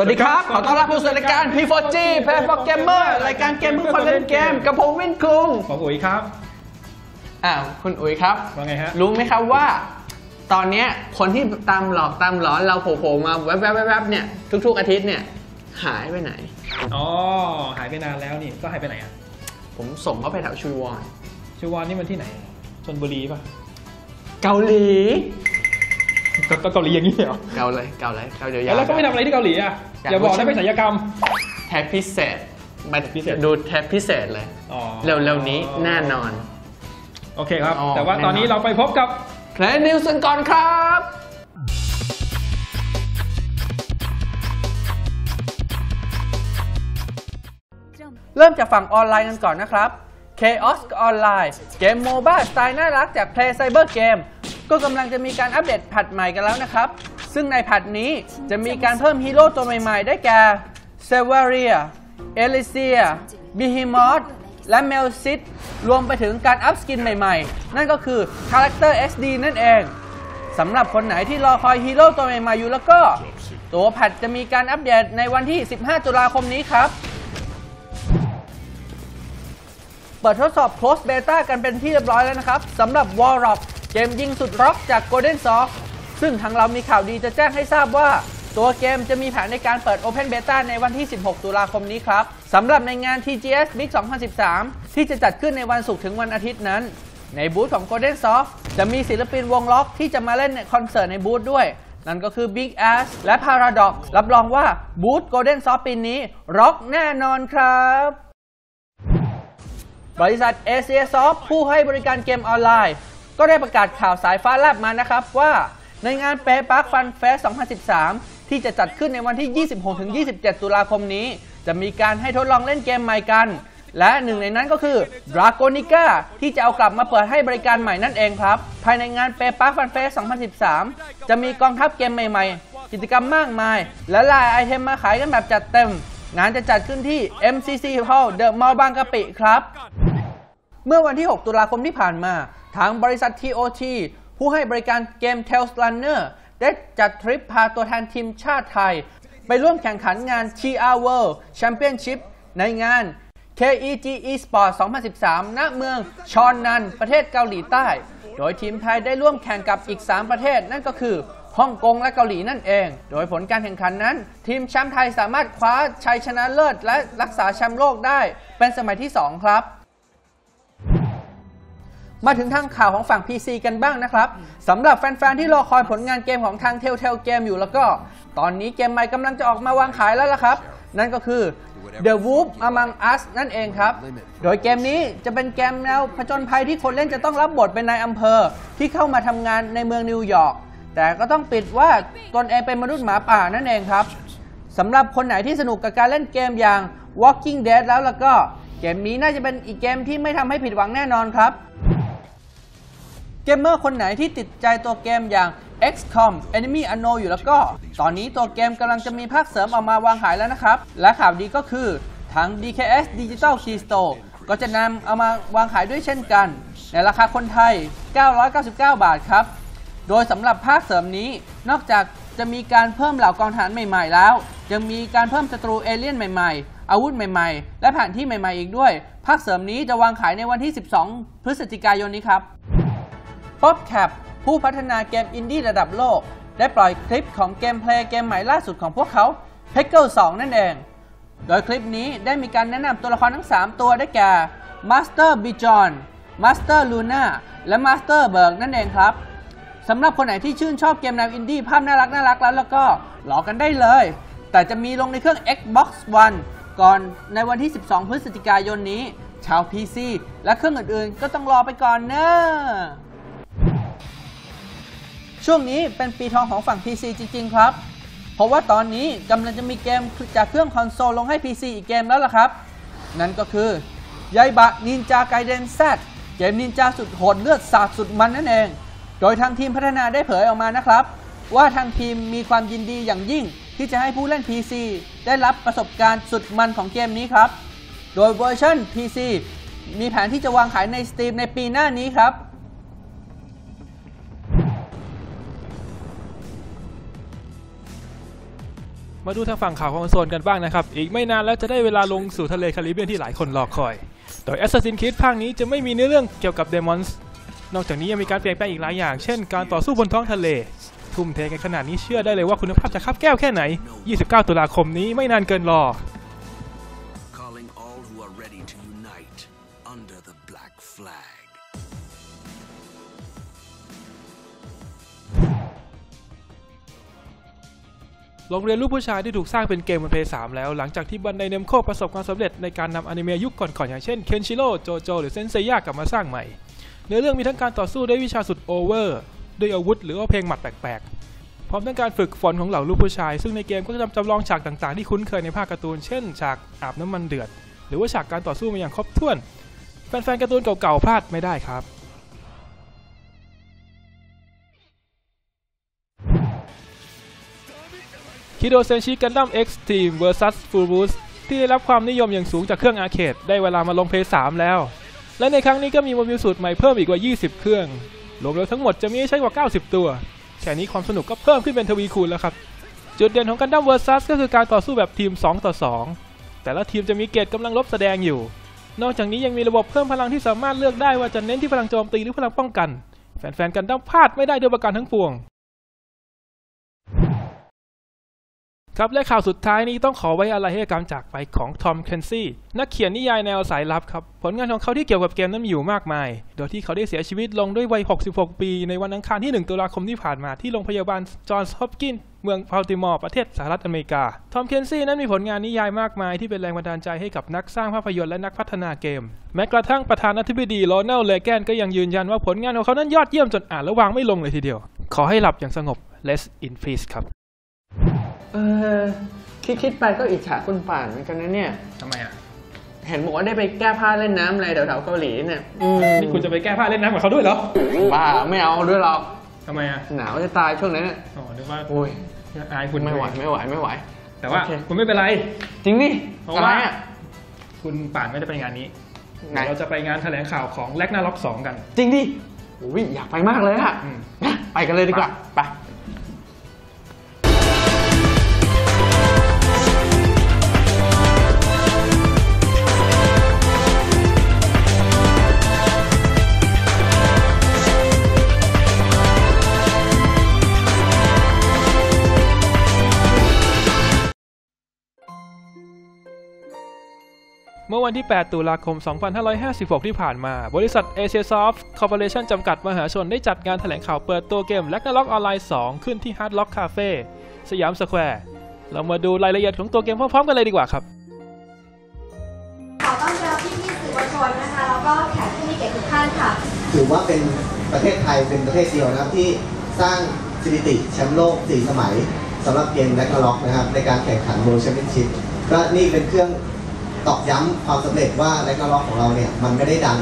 สวัสดีครับ ขอต้อนรับผู้สู่รายการ P4G Play for Gamer รายการเกมเพื่อคนเล่นเกม กับผมวินคุงขออุ๋ยครับอ้าวคุณอุ๋ยครับ ว่าไงฮะ รู้ไหมครับว่า ตอนเนี้ยคนที่ตามหลอกตามหลอนเราโผล่ๆมาแวบๆๆๆเนี่ย ทุกๆอาทิตย์เนี่ย หายไปไหน อ๋อ หายไปนานแล้วนี่ ก็หายไปไหนอะผมส่งเขาไปแถวชุยวอนชิวอนนี่มันที่ไหนชนบุรีป่ะ เกาหลี ก็ก็เกาหลีอย่างนี้เหรอเกาเลยเกาเลยเกาเดี๋ยวยาวแล้วก็ไปทำอะไรที่เกาหลีอะอยากอย่าบอกรู้ใช่นะไหมไปศัลยกรรมแทปพิเศษมาพิเศษดูแทปพิเศษเลยอ๋อเร็วๆนี้แน่นอน โอเคครับอ๋อแต่ว่าแน่นอนตอนนี้เราไปพบกับเพลงนิวส์ก่อนครับเริ่มจากฝั่งออนไลน์กันก่อนนะครับ Chaos ออนไลน์เกมโมบ้าสไตล์น่ารักจาก Play Cyber Game ก็กำลังจะมีการอัปเดตแพทใหม่กันแล้วนะครับ ซึ่งในแพทนี้จะมีการเพิ่มฮีโร่ตัวใหม่ๆ ได้แก่ s e v e r i a e l y s i a Behemoth และ m e l s i t รวมไปถึงการอัพสกินใหม่ๆ นั่นก็คือ Character SD นั่นเองสำหรับคนไหนที่รอคอยฮีโร่ตัวใหม่ๆอยู่แล้วก็ ตัวแพทจะมีการอัปเดตในวันที่ 15 ตุลาคมนี้ครับ เปิดทดสอบ Close Beta กันเป็นที่เรียบร้อยแล้วนะครับสำหรับ Warlock เกมยิงสุดร็อกจาก Golden s o f ซึ่งทางเรามีข่าวดีจะแจ้งให้ทราบว่า ตัวเกมจะมีแผนในการเปิด Open Beta ในวันที่ 16 ตุลาคมนี้ครับสำหรับในงาน TGS Big 2013 ที่จะจัดขึ้นในวันศุกร์ถึงวันอาทิตย์นั้น ในบูธของ Golden Soft จะมีศิลปินวงล็อกที่จะมาเล่นในคอนเสิร์ตในบูธด้วย นั่นก็คือ Big Ass และ Paradox รับรองว่าบูธ Golden Soft ปีนี้ร็อกแน่นอนครับบริษัท a c s o f t ผู้ให้บริการเกมออนไลน์ ก็ได้ประกาศข่าวสายฟ้าแลบมานะครับว่าในงานเปปาร์คฟันเฟส 2013 ที่จะจัดขึ้นในวันที่ 26-27 ตุลาคมนี้ จะมีการให้ทดลองเล่นเกมใหม่กัน และหนึ่งในนั้นก็คือ Dragonica ที่จะเอากลับมาเปิดให้บริการใหม่นั่นเองครับ ภายในงานเปปาร์คฟันเฟส 2013 จะมีกองทัพเกมใหม่ๆ กิจกรรมมากมาย และลายไอเทมมาขายกันแบบจัดเต็ม งานจะจัดขึ้นที่ MCC Hall The Mall บางกะปิครับ เมื่อวันที่ 6 ตุลาคมที่ผ่านมา ทางบริษัท TOT ผู้ให้บริการเกม Tales Runner ได้จัดทริปพาตัวแทนทีมชาติไทย ไปร่วมแข่งขันงาน TR World Championship ในงาน KEG Esport 2013 ณ เมืองชอนนัน ประเทศเกาหลีใต้ โดยทีมไทยได้ร่วมแข่งกับอีก 3 ประเทศ นั่นก็คือฮ่องกงและเกาหลีนั่นเอง โดยผลการแข่งขันนั้น ทีมแชมป์ไทยสามารถคว้าชัยชนะเลิศและรักษาแชมป์โลกได้เป็นสมัยที่ 2 ครับ มาถึงทางข่าวของฝั่ง PC กันบ้างนะครับสำหรับแฟนๆที่รอคอยผลงานเกมของทาง Telltale Game อยู่แล้วก็ ตอนนี้เกมใหม่กำลังจะออกมาวางขายแล้วล่ะครับ นั่นก็คือ The Wolf Among Us นั่นเองครับ โดยเกมนี้จะเป็นเกมแนวผจญภัยที่คนเล่นจะต้องรับบทเป็นนายอำเภอ ที่เข้ามาทำงานในเมืองนิวยอร์กแต่ก็ต้องปิดว่าตนเองเป็นมนุษย์หมาป่านั่นเองครับสำหรับคนไหนที่สนุกกับการเล่นเกมอย่าง Walking Dead แล้วแล้วก็เกมนี้น่าจะเป็นอีกเกมที่ไม่ทำให้ผิดหวังแน่นอนครับเกมเมอร์คนไหนที่ติดใจตัวเกมอย่าง XCOM Enemy Unknown อยู่แล้วก็ ตอนนี้ตัวเกมกำลังจะมีภาคเสริมออกมาวางขายแล้วนะครับ และข่าวดีก็คือทาง DKS Digital Key Store ก็จะนำเอามาวางขายด้วยเช่นกัน ในราคาคนไทย 999 บาทครับ โดยสำหรับภาคเสริมนี้ นอกจากจะมีการเพิ่มเหล่ากองทหารใหม่ๆ แล้ว ยังมีการเพิ่มศัตรูเอเลี่ยนใหม่ๆ อาวุธใหม่ๆ และแผนที่ใหม่ๆ อีกด้วย ภาคเสริมนี้จะวางขายในวันที่ 12 พฤศจิกายนนี้ครับ PopCap ผู้พัฒนาเกมอินดี้ระดับโลก ได้ปล่อยคลิปของเกมเพลย์เกมใหม่ล่าสุดของพวกเขา p e c k l e 2 นั่นเอง โดยคลิปนี้ได้มีการแนะนำตัวละครทั้ง 3 ตัวได้แก่ Master b i j o n Master Luna และ Master Berg นั่นเองครับสำหรับคนไหนที่ชื่นชอบเกมแนวอินดี้ภาพน่ารักน่ารักแล้วแล้วก็รอกันได้เลย แต่จะมีลงในเครื่อง Xbox One ก่อนในวันที่ 12 พฤศจิกายนนี้ ชาว PC และเครื่องอื่นๆ ก็ต้องรอไปก่อนเนอะ ช่วงนี้เป็นปีทองของฝั่ง PC จริง ๆ ครับ เพราะว่าตอนนี้กำลังจะมีเกมจากเครื่องคอนโซลลงให้ PC อีกเกมแล้วล่ะครับ นั่นก็คือยายบะนินจาไกเดนแซดเกมนินจาสุดโหดเลือดสาดสุดมันนั่นเอง โดยทางทีมพัฒนาได้เผยออกมานะครับ ว่าทางทีมมีความยินดีอย่างยิ่งที่จะให้ผู้เล่น PC ได้รับประสบการณ์สุดมันของเกมนี้ครับ โดยเวอร์ชัน PC มีแผนที่จะวางขายใน Steam ในปีหน้านี้ครับ มาดูทางฝั่งข่าวของโซนกันบ้างนะครับ อีกไม่นานแล้วจะได้เวลาลงสู่ทะเลแคริบเบียนที่หลายคนรอคอย โดย Assassin's Creed ภาคนี้จะไม่มีเนื้อเรื่องเกี่ยวกับเดมอนส์นอกจากนี้ยังมีการเปลี่ยนแปลงอีกหลายอย่าง เช่น การต่อสู้บนท้องทะเล ทุ่มเทกันขนาดนี้เชื่อได้เลยว่าคุณภาพจะคับแก้วแค่ไหน 29 ตุลาคมนี้ไม่นานเกินรอ โรงเรียนลูกผู้ชายที่ถูกสร้างเป็นเกมบนเพย์3แล้ว หลังจากที่บันไดเนมโคประสบความสำเร็จในการนำอนิเมะยุคก่อนๆอย่างเช่นเคนชิโร่โจโจหรือเซนเซย่ากลับมาสร้างใหม่ เนื้อเรื่องมีทั้งการต่อสู้ด้วยวิชาสุดโอเวอร์ด้วยอาวุธหรือว่าเพลงหมัดแปลกๆ พร้อมทั้งการฝึกฝนของเหล่าลูกผู้ชาย ซึ่งในเกมก็จะจำลองฉากต่างๆ ที่คุ้นเคยในภาคการ์ตูน เช่น ฉากอาบน้ำมันเดือด หรือว่าฉากการต่อสู้มาอย่างครบถ้วน แฟนๆการ์ตูนเก่าๆพลาดไม่ได้ครับ คิโดเซนชิกันดั้ม X Team vs Full Boost ที่ได้รับความนิยมอย่างสูงจากเครื่องอาร์เคดได้เวลามาลงเพย์3แล้ว และในครั้งนี้ก็มีโมบิลสูตรใหม่เพิ่มอีกกว่า 20 เครื่องรวมแล้วทั้งหมดจะมีให้ใช้กว่า 90 ตัว แค่นี้ความสนุกก็เพิ่มขึ้นเป็นทวีคูณแล้วครับ จุดเด่นของกันดั้ม vs ก็คือการต่อสู้แบบทีม 2 ต่อ 2 แต่ละทีมจะมีเกรดกำลังลบแสดงอยู่ นอกจากนี้ยังมีระบบเพิ่มพลังที่สามารถเลือกได้ว่าจะเน้นที่พลังโจมตีหรือพลังป้องกัน แฟนๆกันดั้มพลาดไม่ได้ด้วยประการทั้งปวง ครับและข่าวสุดท้ายนี้ต้องขอไว้อะไรให้กับการจากไปของทอมเคนซี่นักเขียนนิยายแนวสายลับครับ ผลงานของเขาที่เกี่ยวกับเกมนั้นมีอยู่มากมาย โดยที่เขาได้เสียชีวิตลงด้วยวัย 66 ปี ในวันอังคารที่ 1 ตุลาคมที่ผ่านมาที่โรงพยาบาลจอห์นส์ฮอปกินส์เมืองบัลติมอร์ประเทศสหรัฐอเมริกา ทอมเคนซี่นั้นมีผลงานนิยายมากมายที่เป็นแรงบันดาลใจให้กับนักสร้างภาพยนตร์และนักพัฒนาเกม แม้กระทั่งประธานาธิบดีโรนัลด์เลแกนก็ยังยืนยันว่าผลงานของเขานั้นยอดเยี่ยมจนอ่านแล้วางไม่ลงเลยทีเดียว ขอให้หลับอย่างสงบ Rest in peace ครับ เออคิดคิดๆไปก็อิจฉาคุณป่านเหมือนกันนะเนี่ย ทำไมอะ เห็นบอกว่าได้ไปแก้ผ้าเล่นน้ำอะไรแถวๆเกาหลีเนี่ยอืมนี่คุณจะไปแก้ผ้าเล่นน้ำกับเขาด้วยเหรอบ้าไม่เอาด้วยหรอกทำไมอะหนาวจะตายช่วงนั้นน่ะอ๋อนึกว่าโอ้ยอายคุณไม่ไหวไม่ไหวไม่ไหว แต่ว่าโอเค คุณไม่เป็นไร จริงดิเพราะอะไรว่า อะ คุณป่านไม่ได้ไปงานนี้ไหนเราจะไปงานแถลงข่าวของแลกนาล็อกสองกัน จริงดิอุ้ยอยากไปมากเลยอะอืม นะไปกันเลยดีกว่าไป วันที่ 8 ตุลาคม 2556 ที่ผ่านมา บริษัท Asia Soft Corporation จำกัดมหาชนได้จัดงานแถลงข่าวเปิดตัวเกม Ragnarok Online 2 ขึ้นที่ Hard Rock Cafe สยามสแควร์ เรามาดูรายละเอียดของตัวเกมพร้อมๆกันเลยดีกว่าครับ ขอต้อนรับพี่พี่ๆสื่อมวลชนนะคะ แล้วก็แขกผู้มีเกียรติทุกท่านค่ะ ถือว่าเป็นประเทศไทยเป็นประเทศเดียวนะครับที่สร้างสถิติแชมป์โลก 4 สมัยสำหรับเกมแ a ก n ล็อกนะครับในการแข่งขัน World Championship ก็นี่เป็นเครื่อง ตอกย้ำความสำเร็จว่าแ a ก n ล็อกของเราเนี่ยมันไม่ได้ดัง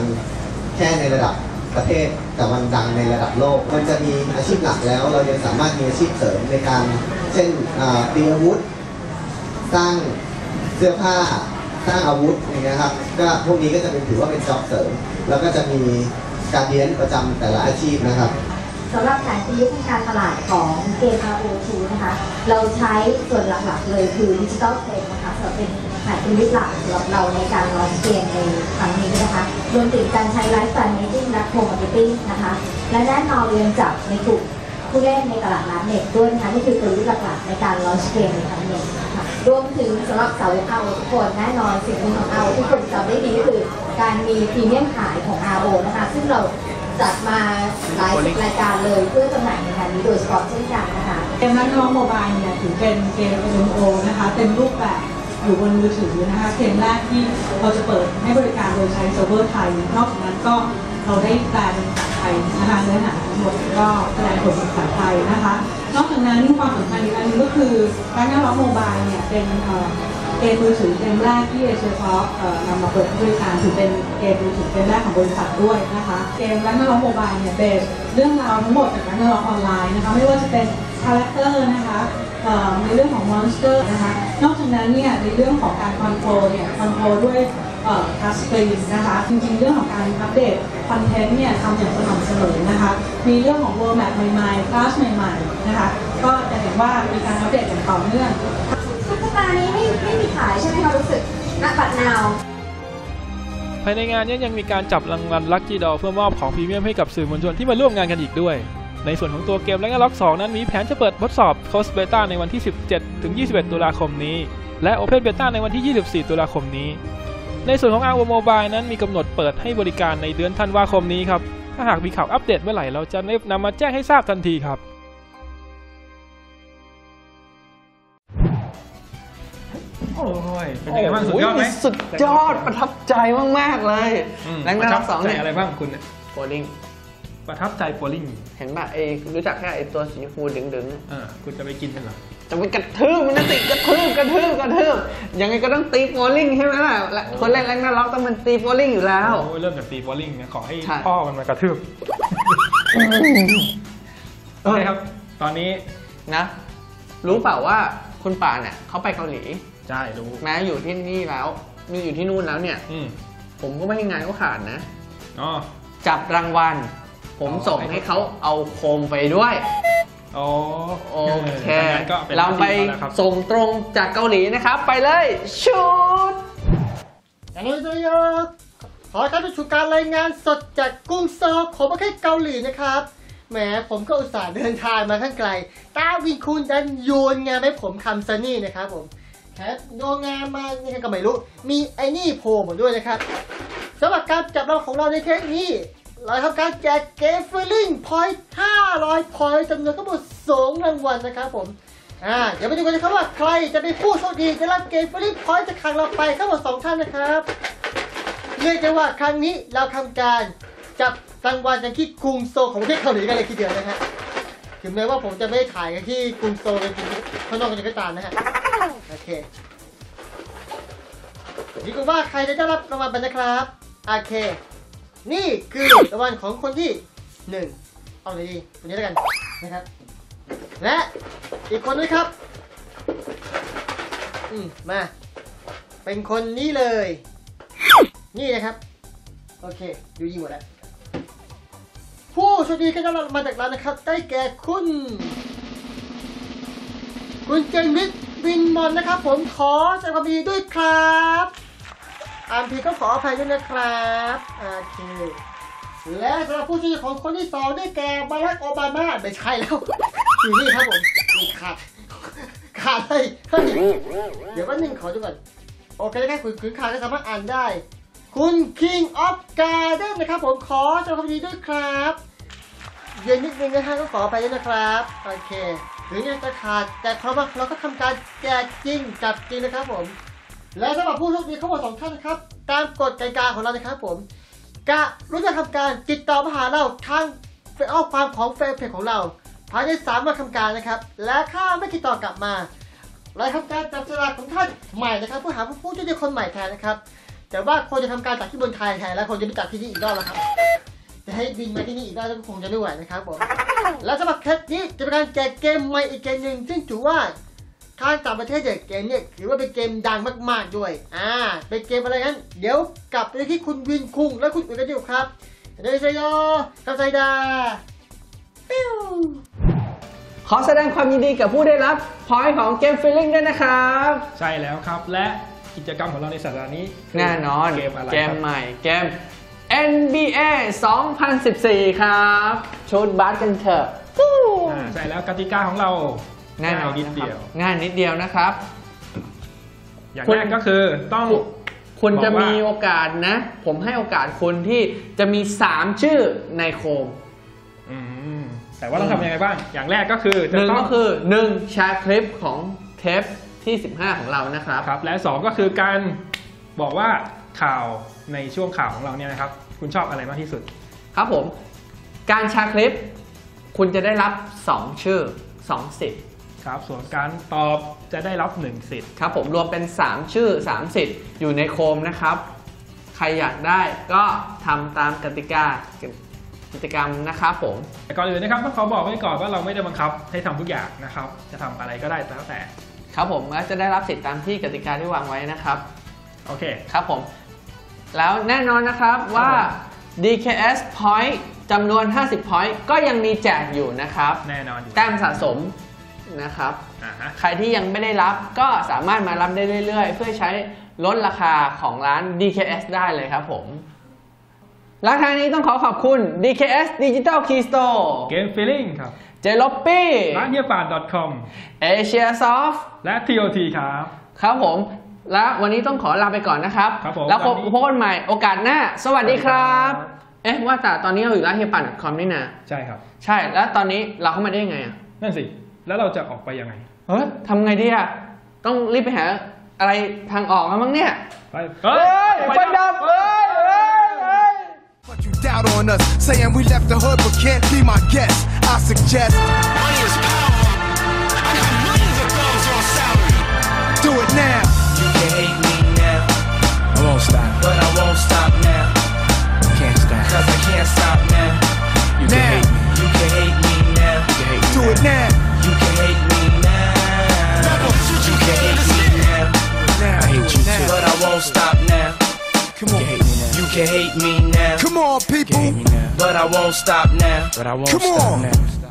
แค่ในระดับประเทศ แต่มันดังในระดับโลก มันจะมีอาชีพหลักแล้ว เรายังสามารถมีอาชีพเสริมในการ เช่นตีอาวุธสร้างเสื้อผ้าสร้างอาวุธอย่างเงี้ยครับก็พวกนี้ก็จะเป็นถือว่าเป็นจ็อบเสริม แล้วก็จะมีการเรียนประจำแต่ละอาชีพนะครับสำหรับแผนชีวิตทางการตลาดของเกม RO2 นะคะ เราใช้ส่วนหลักๆเลยคือดิจิตอลเทรนนะคะสำหรับเป็น แผนชีวิตหลักสำหรับเราในการลอนเกมในครั้งนี้นะคะ รวมถึงการใช้ไลฟ์สไตล์เมจิ้งและโคมมาร์เก็ตติ้งนะคะ และแน่นอนเรียนจากในกลุ่มผู้เล่นในตลาดนัดเน็ตด้วยนะคะนี่คือกลยุทธ์หลักๆในการลอนเกมในครั้งนี้นะคะรวมถึงสำหรับสาวก RO ทุกคนแน่นอนสิ่งหนึ่งของ RO ที่คนจำได้ดีก็คือการมีพรีเมียมขายของ RO นะคะ ซึ่งเราจัดมาหลายสิบรายการเลยเพื่อจำหน่ายในงานนี้โดยเฉพาะเช่นกันนะคะเกมนักร้องโมบายเนี่ยถือเป็นเกม MMO นะคะเต็มรูปแบบ อยู่บนมือถือนะคะเกมแรกที่เราจะเปิดให้บริการโดยใช้เซิร์ฟเวอร์ไทยนอกจากนั้นก็เราได้แปลเป็นภาษาไทยนะคะเนื้อหาทั้งหมดก็แสดงผลเป็นภาษาไทยนะคะ นอกจากนั้นความสำคัญอีกอันนึงก็คือการนักร้องโมบายเนี่ยเป็นเกมมือถือเกมแรกที่เอเชียซอฟนำมาเปิดให้บริการถือเป็นเกมมือถือเกมแรกของบริษัทด้วยนะคะ เกมรักนักร้องโมบายเนี่ยเป็นเรื่องราวทั้งหมดจากรักนักร้องออนไลน์นะคะไม่ว่าจะเป็นคาแรคเตอร์นะคะ ในเรื่องของมอนสเตอร์นะคะ นอกจากนั้นเนี่ยในเรื่องของการคอนโทรลเนี่ยคอนโทรลด้วยทัชสกรีนนะคะ จริงๆ เรื่องของการอัปเดตคอนเทนต์เนี่ยทำอย่างสม่ำเสมอนะคะ มีเรื่องของ World Map ใหม่ๆคลาสใหม่ๆนะคะ ก็จะเห็นว่ามีการอัปเดตอย่างต่อเนื่องตานี้ไม่ไม่มีขายใช่ไหมคะรู้สึกณบัตรนาวภายในงานนี้ยังมีการจับรางวัลลัคกี้ดอเพื่อมอบของพรีเมียมให้กับสื่อมวลชนที่มาร่วมงานกันอีกด้วย ในส่วนของตัวเกมและก็ล็อก 2 นั้นมีแผนจะเปิดทดสอบโคสเบต้าในวันที่ 17 ถึง 21 ตุลาคมนี้ และ Open Beta ในวันที่ 24 ตุลาคมนี้ ในส่วนของ RO Mobile นั้นมีกำหนดเปิดให้บริการในเดือนธันวาคมนี้ครับ ถ้าหากมีข่าวอัปเดตเมื่อไหร่เราจะนำมาแจ้งให้ทราบทันทีครับโอ้ยเป็นยังไงบ้างสุดยอดไหมสุดยอดประทับใจมากๆเลยอืมแรงน่ารักสองประทับใจเนี่ยอะไรบ้างคุณเนี่ยโคดิ้ง ประทับใจโปลิงเห็นป่ะเอรู้จักแค่ไอตัวสีชมพูดึงๆอะเออคุณจะไปกินกันเหรอจะไปกระทืบมันนะติกระทืบกระทืบกระทืบยังไงก็ต้องตีโบลิ่งใช่ไหมล่ะและคนเล่นแรงน่ารักต้องมันตีโบลิ่งอยู่แล้วโอ้ยเริ่มจากตีโปลิงเนี่ยขอให้ใช่พ่อมันมากระทืบโอเคครับ ตอนนี้นะ รู้เปล่าว่าคุณป่าเนี่ยเขาไปเกาหลีใช่รู้แม้อยู่ที่นี่แล้วมีอยู่ที่นู่นแล้วเนี่ยอืมผมก็ไม่ให้งานเขาขาดนะอ๋อจับรางวัล ผมอ๋อส่งให้เขาเอาโคมไปด้วยอ๋อโอเคงั้นก็เป็นเราไปหน้ที่ขแล้วครับส่งตรงจากเกาหลีนะครับ ไปเลยชุดอันนี้จะยกขอท่านผู้ชมการรายงานสดจากกรุงโซลของประเทศเกาหลีนะครับแหมผมก็อุตส่าห์เดินทางมาข้างไกลตาวินคุณดันโยนงานให้ผมคำซันนี่นะครับผมแถมโยนงานมานี่ก็ไม่รู้ มีไอ้นี่โผล่มาด้วยนะครับสำหรับการจับเราของเราในเทปนี้ เราทำการแจกเกมฟิลลิ่งพอยต์500พอยต์จำนวนทั้งหมด2รางวัลนะครับผมอ่าเดี๋ยวไปดูกันนะครับว่าใครจะเป็นผู้โชคดีจะรับเกมฟิลลิ่งพอยต์จากทางเราไปทั้งหมดสองท่านนะครับเรียกได้ว่าครั้งนี้เราทำการจับรางวัลกันที่กรุงโซของประเทศเกาหลีกันเลยทีเดียวนะฮะถึงแม้ว่าผมจะไม่ถ่ายกันที่กรุงโซเป็นจริงๆข้างนอกกันก็ตามนะฮะโอเคนี่ก็ว่าใครจะได้รับรางวัลไปนะครับโอเค นี่คือรางวัลของคนที่หนึ่งเอาเลยดีคนนี้แล้วกันนะครับ และอีกคนด้วยครับ อืมมา เป็นคนนี้เลย นี่นะครับ โอเค ดูยิงหมดแล้ว ผู้โชคดีก็จะรับมาจากเรานะครับ ได้แก่คุณ คุณเจนวิทย์วินมอนนะครับ ผมขอแสดงความยินดีด้วยครับ อ่านผิดก็ขออภัยด้วยนะครับโอเคและสำหรับผู้ชคดีของคนที่สองได้แก่บารักโอบามาไม่ใช่แล้วอยู่นี่ครับผมนี่ขาดขาดเลยเฮ้ยเดี๋ยวแป๊บนึงขอดูก่อนโอเคนะครับคุณคุณขาดก็สามารถอ่านได้ คุณ King of Garden นะครับผมขอแสดงความยินดีด้วยครับเย็นนิดนึงนะฮะก็ขอไปด้วยนะครับโอเค ถึงยังจะขาดแต่เพราะว่าเราก็ทำการแจกจริงจับจริงนะครับผม และสำหรับผู้โชคดีเข้ามาสองท่านนะครับ ตามกฎกติกาของเรานะครับผมกะรู้จะทำการติดต่อมาหาเราทางเฟซความของแฟนเพจของเราภายในสามวันทำการนะครับ และถ้าไม่ติดต่อกลับมาเราทำการจับสลากของท่านใหม่นะครับเพื่อหาผู้ช่วยคนใหม่แทนนะครับแต่ว่าคนจะทำการจัดที่เมืองไทยแทนแล้วคนจะไปจัดที่นี่อีกรอบแล้วครับจะให้บินมาที่นี่อีกรอบก็คงจะไม่ไหวนะครับผมและสำหรับเคสนี้จะเป็นการแจกเกมใหม่อีกเกมหนึ่งซึ่งถือว่า ทางต่างประเทศเนี่ยเกมเนี่ยถือว่าเป็นเกมดังมากๆด้วย อ่า เป็นเกมอะไรนั้น เดี๋ยวกลับไปที่คุณวินคุงและคุณอุ๋ยกันดีกว่าครับเดยวเซโยคาไซดาปิ้วขอแสดงความยินดีกับผู้ได้รับพอยต์ของเกมฟิลลิ่งด้วยนะครับ ใช่แล้วครับ และกิจกรรมของเราในสัปดาห์นี้คืแน่นอนเกมอะไรเกคมรับใหม่เกม NBA 2014 ครับ ชุดบาสกันเถอะฟู้อ่าใช่แล้วกติกาของเราแน่นอน ง่ายนิดนะคเดีรับยว ง่ายนิดเดียวนะครับ อย่างคุณแรกก็คือต้องคุณจะบอกว่ามีโอกาสนะ ผมให้โอกาสคุณที่จะมี 3 ชื่อในโคมอืมแต่ว่าต้องทำยังไงบ้าง อย่างแรกก็คือหจะนึ่งต้องก็คือ1แชร์คลิปของเทปที่ 15 ของเรานะครับครับ และสองก็คือการบอกว่าข่าวในช่วงข่าวของเราเนี่ยนะครับ คุณชอบอะไรมากที่สุด ครับผม การแชร์คลิป คุณจะได้รับ 2 ชื่อ2สิทธิ์ ครับส่วนการตอบจะได้รับ 1 สิทธิ์ ครับผมรวมเป็น 3 ชื่อ 3 สิทธิ์อยู่ในโคมนะครับ ใครอยากได้ก็ทำตามกติกากิจกรรมนะครับผม แต่ก่อนอื่นนะครับต้องขอบอกไว้ก่อนว่าเราไม่ได้บังคับให้ทำทุกอย่างนะครับ จะทำอะไรก็ได้แล้วแต่ ครับผมก็จะได้รับสิทธิ์ตามที่กติกาที่วางไว้นะครับ โอเค ครับผม แล้วแน่นอนนะครับว่า DKS point จำนวน 50 point ก็ยังมีแจกอยู่นะครับ แน่นอนอยู่ แต้มสะสม นะครับ อ่าฮะ ใครที่ยังไม่ได้รับก็สามารถมารับได้เรื่อย ๆ เพื่อใช้ลดราคาของร้าน DKS ได้เลยครับผมราคานี้ต้องขอขอบคุณ DKS Digital Key Store เกมฟีลิ่งครับ เจลปี้ร้านเฮียป่าน .com เอเชียซอฟและ TOT ครับ ครับผม และวันนี้ต้องขอลาไปก่อนนะครับ ครับผมแล้วพบวันนี้พบกันใหม่โอกาสหน้า สวัสดีครับ สวัสดีครับ เอ๊ะว่าแต่ตอนนี้เราอยู่ร้านเฮียปั่น .com นี่นะ ใช่ครับ ใช่ แล้วตอนนี้เราเข้ามาได้ยังไงอะนั่นสิ แล้วเราจะออกไปยังไง เฮ้ยทำไงดีอะ ต้องรีบไปหาอะไรทางออกแล้วมั้งเนี่ย ไปเฮ้ยไฟดับเฮ้ยเฮ้ยเฮ้ย But you doubt on us, saying we left the hood but can't be my guest. I suggest Money is power. I got millions of dollars on salary. do it now. Can hate me now. Come on, people. But I won't stop now. Come on.